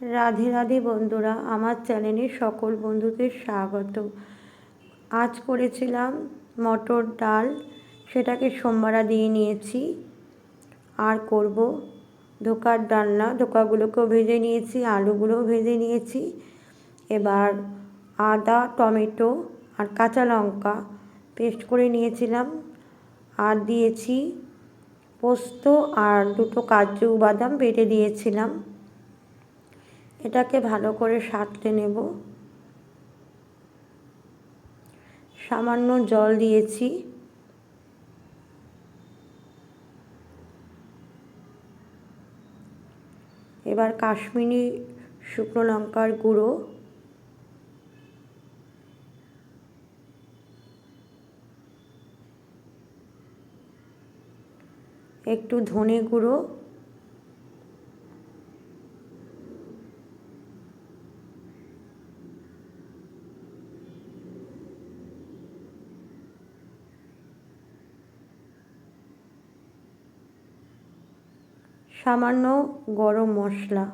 রাধে রাধে বন্ধুরা, আমার চ্যানেলে সকল বন্ধুদের স্বাগত আজ করেছিলাম মটর ডাল, সেটাকে সোমবারা দিয়ে নিয়েছি। আর করব ধোকার ডালনা, ধোকাগুলোকেও ভেজে নিয়েছি, আলুগুলোও ভেজে নিয়েছি। এবার আদা, টমেটো আর কাঁচা লঙ্কা পেস্ট করে নিয়েছিলাম। আর দিয়েছি পোস্ত আর দুটো কাজু বাদাম বেটে দিয়েছিলাম। এটাকে ভালো করে সাঁতলে নেব। সামান্য জল দিয়েছি। এবার কাশ্মীরি শুকনো লঙ্কার গুঁড়ো। একটু ধনে গুঁড়ো। সামান্য গরম মশলা।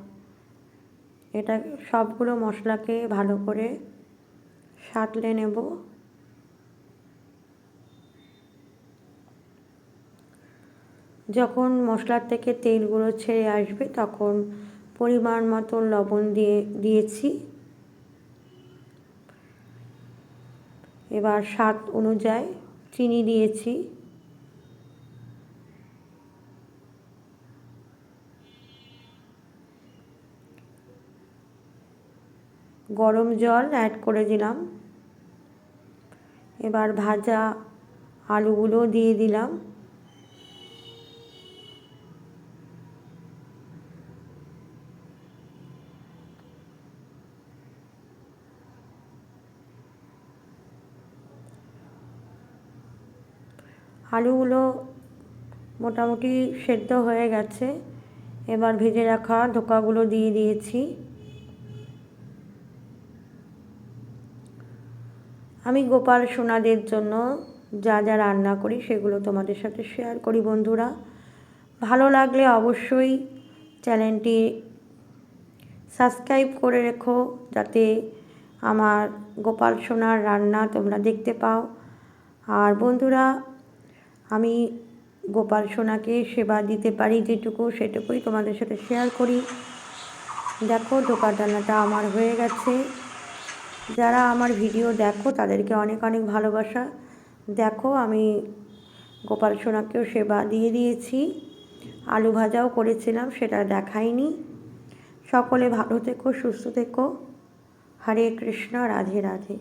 এটা সবগুলো মশলাকে ভালো করে সাঁতলে নেব। যখন মশলার থেকে তেলগুলো ছেড়ে আসবে তখন পরিমাণ মতো লবণ দিয়ে, দিয়েছি। এবার স্বাদ অনুযায়ী চিনি দিয়েছি। গরম জল অ্যাড করে দিলাম। এবার ভাজা আলুগুলো দিয়ে দিলাম। আলুগুলো মোটামুটি সেদ্ধ হয়ে গেছে। এবার ভেজে রাখা ধোকাগুলো দিয়ে দিয়েছি। আমি গোপাল সোনাদের জন্য যা যা রান্না করি সেগুলো তোমাদের সাথে শেয়ার করি বন্ধুরা। ভালো লাগলে অবশ্যই চ্যানেলটি সাবস্ক্রাইব করে রেখো যাতে আমার গোপাল সোনার রান্না তোমরা দেখতে পাও। আর বন্ধুরা, আমি গোপাল সোনাকে সেবা দিতে পারি যেটুকু সেটুকুই তোমাদের সাথে শেয়ার করি। দেখো ধোকার ডালনাটা আমার হয়ে গেছে। যারা আমার ভিডিও দেখো, তাদেরকে অনেক অনেক ভালোবাসা। দেখো, আমি গোপাল সোনাকেও সেবা দিয়ে দিয়েছি। আলু ভাজাও করেছিলাম, সেটা দেখাইনি। সকলে ভালো থেকো, সুস্থ থেকো। হরে কৃষ্ণ, রাধে রাধে।